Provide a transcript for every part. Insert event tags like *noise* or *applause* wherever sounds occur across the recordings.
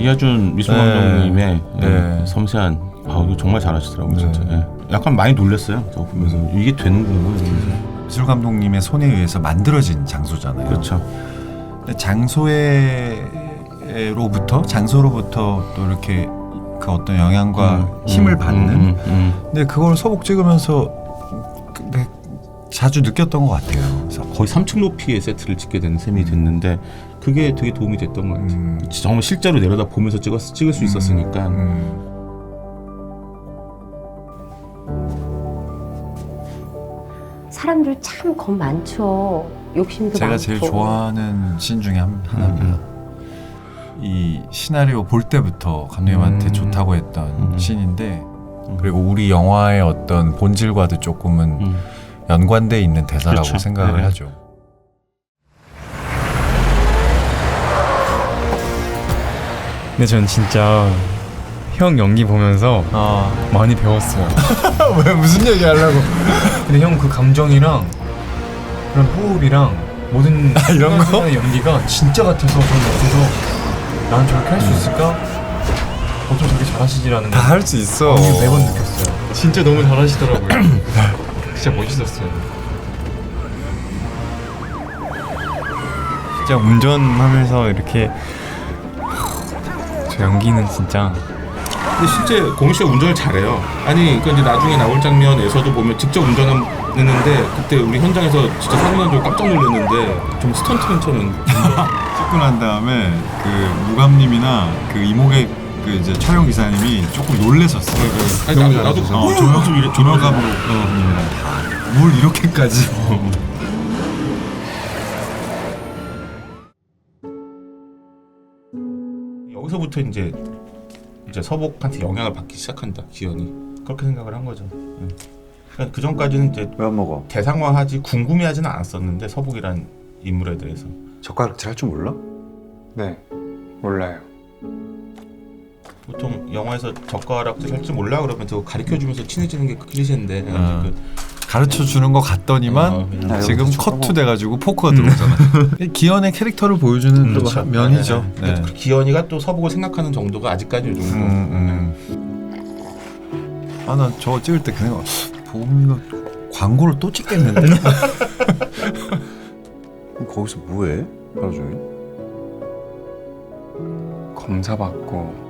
이하준 미술 네. 감독님의 예, 네. 섬세한 아 이거 정말 잘하시더라고요 네. 진짜. 예. 약간 많이 놀랐어요. 저 보면서 이게 되는구나. 이러면서. 미술 감독님의 손에 의해서 만들어진 장소잖아요. 그렇죠. 근데 장소에로부터 장소로부터 또 이렇게 그 어떤 영향과 음, 힘을 음, 받는. 음, 음. 근데 그걸 서복 찍으면서 그- 네, 자주 느꼈던 것 같아요. 그래서 거의 3층 높이의 세트를 찍게 된 셈이 됐는데 그게 되게 도움이 됐던 것 같아요. 음, 정말 실제로 내려다 보면서 찍었, 찍을 수 있었으니까 음. 사람들 참 겁 많죠. 욕심도 제가 많고. 제일 좋아하는 씬 중에 한, 하나입니다. 이 시나리오 볼 때부터 감독님한테 음. 좋다고 했던 음. 씬인데 그리고 우리 영화의 어떤 본질과도 조금은 음. 연관돼 있는 대사라고 그렇죠. 생각을 네. 하죠. 근데 전 진짜 형 연기 보면서 아, 많이 배웠어요. *laughs* 왜 무슨 얘기 하려고? 근데 형 그 감정이랑 그런 호흡이랑 모든 *laughs* 아, 이런 거? 순간순간의 연기가 진짜 같아서 저는 옆에서 난 저렇게 할 수 있을까? 어쩜 저렇게 잘하시지라는 다 걸 할 수 있어. 어, 매번 느꼈어요. 진짜 너무 잘하시더라고요. *clears throat* 진짜 멋있었어요. 진짜 운전하면서 이렇게 저 연기는 진짜 근데 실제 공유 씨가 운전을 잘해요. 아니 그러니까 이제 나중에 나올 장면에서도 보면 직접 운전했는데 그때 우리 현장에서 진짜 사고 난줄 깜짝 놀랐는데 좀 스턴트맨처럼 *laughs* 찍고 난 다음에 그 무감님이나 그 이목의 그 이제 촬영 기사님이 조금 놀래셨어요. 아니, 나도- 나도 어, 어, 조명 좀 이래- 조명 감독님이랑 다뭘 이렇게까지 뭐. *laughs* 여기서부터 이제 이제 서복한테 영향을 받기 시작한다 기현이 그렇게 생각을 한 거죠. 예. 그러니까 그 전까지는 이제 왜 안 먹어? 대상화하지 궁금해하지는 않았었는데 서복이란 인물에 대해서 젓가락질 할 줄 몰라? 네 몰라요. 보통 영화에서 젓가락질 할 줄 몰라 그러면 저 가르쳐 주면서 친해지는 게 클리셰인데 아. 그, 가르쳐 주는 것 같더니만 어, 그냥 아, 지금 쳐다보- 돼가지고 포크가 들어오잖아. 기현의 캐릭터를 보여주는 음, 또 그렇죠. 면이죠. 네, 네. 네. 그 기현이가 또 서복을 생각하는 정도가 아직까지 이 정도. 음, 음. 아, 난 저거 찍을 때그 생각, 보미가 광고를 또 찍겠는데? *laughs* 거기서 뭐해? 하루 종일? 검사 받고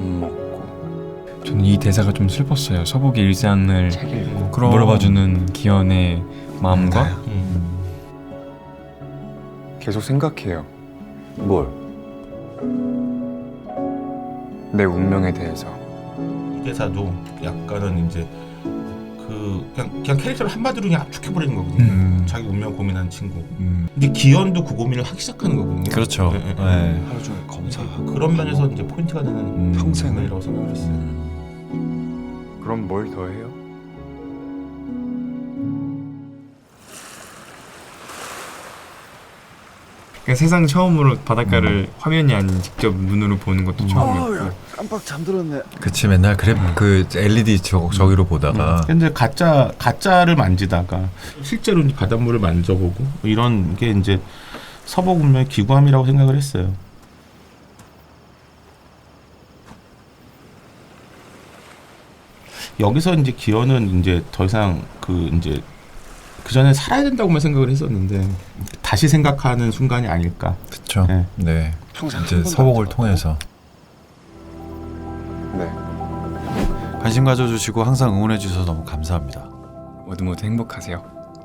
밥 먹고 저는 이 대사가 좀 슬펐어요. 서복의 일상을 책 읽고 그럼. 물어봐주는 기현의 마음과 음. 계속 생각해요. 뭘? 내 운명에 대해서. 이 대사도 약간은 이제 그 그냥 그냥 캐릭터를 한마디로 그냥 압축해 버리는 거거든요. 음. 자기 운명 고민하는 친구. 음. 근데 기현도 그 고민을 하기 시작하는 거거든요. 그렇죠. 네, 네, 네. 네. 하루 종일 검사 그런 면에서 이제 포인트가 되는 음. 평생을 장면이라고 생각을 했어요. 그럼 뭘 더 해요? 그러니까 세상 처음으로 바닷가를 화면이 아닌 직접 눈으로 보는 것도 처음이었고 깜빡 잠들었네. 그치, 맨날 그래, 그 LED 저, 저기로 보다가. 근데 가짜 가짜를 만지다가 실제로 이제 바닷물을 만져보고 이런 게 이제 서복 운명의 기구함이라고 생각을 했어요. 여기서 이제 기현은 이제 더 이상 그 이제 그 전에 살아야 된다고만 생각을 했었는데 다시 생각하는 순간이 아닐까. 그쵸. 네. 네. 평생 이제 서복을 안 통해서. 네. 관심 가져주시고 항상 응원해 주셔서 너무 감사합니다. 모두 모두 행복하세요.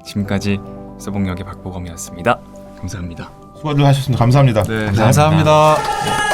지금까지 서복역의 박보검이었습니다. 감사합니다. 수고들 하셨습니다. 감사합니다. 네, 감사합니다.